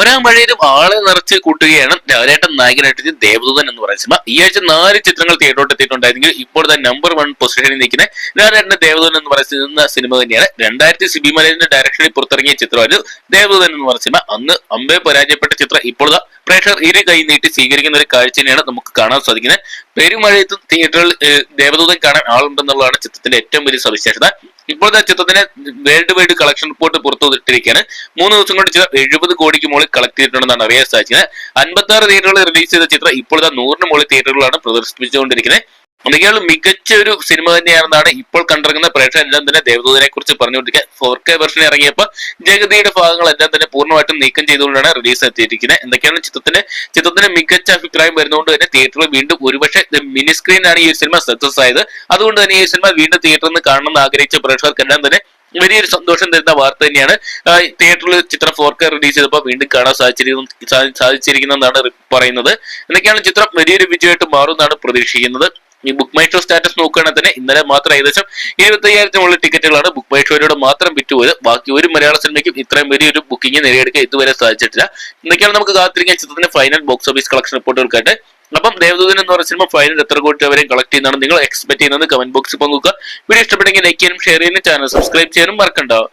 തോരാമഴയിലും ആളെ നിറച്ച് കൂട്ടുകയാണ് രാവിലേട്ടൻ നായകനായിട്ട് ദേവദൂതൻ എന്ന് പറയുന്ന സിനിമ. ഈ ആഴ്ച നാല് ചിത്രങ്ങൾ തിയേറ്ററോട്ട് എത്തിയിട്ടുണ്ടായിരുന്നെങ്കിൽ ഇപ്പോൾ തന്നെ നമ്പർ വൺ പൊസിഷനിൽ നിൽക്കുന്ന രാവിലേട്ടൻ ദേവദൂതൻ എന്ന് പറയുന്ന സിനിമ തന്നെയാണ്. രണ്ടായിരത്തി സിബി മലയിന്റെ ഡയറക്ഷനിൽ പുറത്തിറങ്ങിയ ചിത്രമായിരുന്നു ദേവദൂതൻ എന്ന് പറയുന്ന സിനിമ. അന്ന് അമ്പെ പരാജയപ്പെട്ട ചിത്രം ഇപ്പോൾ പ്രേക്ഷകർ ഇരു കൈ നീട്ടി സ്വീകരിക്കുന്ന ഒരു കാഴ്ച തന്നെയാണ് നമുക്ക് കാണാൻ സാധിക്കുന്നത്. പെരുമഴയത്തും തിയേറ്ററിൽ ദേവദൂതൻ കാണാൻ ആളുണ്ടെന്നുള്ളതാണ് ചിത്രത്തിന്റെ ഏറ്റവും വലിയ സവിശേഷത. ഇപ്പോഴത്തെ ചിത്രത്തിന് വേൾഡ് വൈഡ് കളക്ഷൻ റിപ്പോർട്ട് പുറത്തുവിട്ടിരിക്കുകയാണ് മൂന്ന് ദിവസം കൊണ്ട് ചിത്രം എഴുപത് കോടിക്ക് മുകളിൽ കളക്ട് ചെയ്തിട്ടുണ്ടെന്നാണ് അറിയാൻ സാധിച്ചത്. അൻപത്തി ആറ് തിയേറ്ററുകൾ റിലീസ് ചെയ്ത ചിത്രം ഇപ്പോഴത്തെ നൂറിന് മുകളിൽ തിയേറ്ററുകളാണ് പ്രദർശിപ്പിച്ചുകൊണ്ടിരിക്കുന്നത്. അതിനേക്കാൾ മികച്ച ഒരു സിനിമ തന്നെയാണെന്നാണ് ഇപ്പോൾ കണ്ടിറങ്ങുന്ന പ്രേക്ഷകർ എല്ലാം തന്നെ ദേവദൂതനെ കുറിച്ച് പറഞ്ഞുകൊണ്ടിരിക്കുക. ഫോർ കെ വെർഷൻ ഇറങ്ങിയപ്പോൾ ജഗതിയുടെ ഭാഗങ്ങൾ എല്ലാം തന്നെ പൂർണമായിട്ടും നീക്കം ചെയ്തുകൊണ്ടാണ് റിലീസ് എത്തിയിരിക്കുന്നത്. എന്തൊക്കെയാണ് ചിത്രത്തിന്റെ ചിത്രത്തിന് മികച്ച അഭിപ്രായം വരുന്നതുകൊണ്ട് തന്നെ തിയേറ്ററിൽ വീണ്ടും ഒരുപക്ഷെ മിനി സ്ക്രീനാണ് ഈ സിനിമ സക്സസ് ആയത് അതുകൊണ്ട് തന്നെ ഈ സിനിമ വീണ്ടും തിയേറ്ററിൽ നിന്ന് കാണണമെന്ന് ആഗ്രഹിച്ച പ്രേക്ഷകർക്കെല്ലാം തന്നെ വലിയൊരു സന്തോഷം തരുന്ന വാർത്ത തന്നെയാണ്. തിയേറ്ററിൽ ചിത്രം ഫോർ കെ റിലീസ് ചെയ്തപ്പോൾ വീണ്ടും കാണാൻ സാധിച്ചിരിക്കുന്നു സാധിച്ചിരിക്കുന്നതെന്നാണ് പറയുന്നത്. എന്തൊക്കെയാണ് ചിത്രം? വലിയൊരു വിജയമായിട്ട് മാറുമെന്നാണ് പ്രതീക്ഷിക്കുന്നത്. ഈ ബുക്ക് മൈ ഷോ സ്റ്റാറ്റസ് നോക്കുകയാണെങ്കിൽ തന്നെ ഇന്നലെ മാത്രം ഏകദേശം ഇരുപത്തി അയ്യായിരത്തിനുള്ള ടിക്കറ്റുകളാണ് ബുക്ക് മൈ ഷോയിലൂടെ മാത്രം വിറ്റുപോയത്. ബാക്കി ഒരു മലയാള സിനിമയ്ക്കും ഇത്രയും വലിയൊരു ബുക്കിംഗ് നേടിയെടുക്കാൻ ഇതുവരെ സാധിച്ചിട്ടില്ല. എന്നൊക്കെയാണ് നമുക്ക് കാത്തിരിക്കാൻ ചിത്രത്തിന്റെ ഫൈനൽ ബോക്സ് ഓഫീസ് കളക്ഷൻ റിപ്പോർട്ടുകൾക്കായിട്ട് അപ്പം ദേവദൂതൻ എന്ന് പറഞ്ഞ സിനിമ ഫൈനൽ എത്ര കോടി വരെയും കളക്ട് ചെയ്യുന്നതാണ് നിങ്ങൾ എക്സ്പെക്ട് ചെയ്യുന്നത് കമന്റ് ബോക്സിൽ പങ്കുക വീഡിയോ ഇഷ്ടപ്പെട്ടെങ്കിൽ ലൈക്ക് ചെയ്യാനും ഷെയർ ചെയ്യാനും ചാനൽ സബ്സ്ക്രൈബ് ചെയ്യാനും മറക്കണ്ടാവും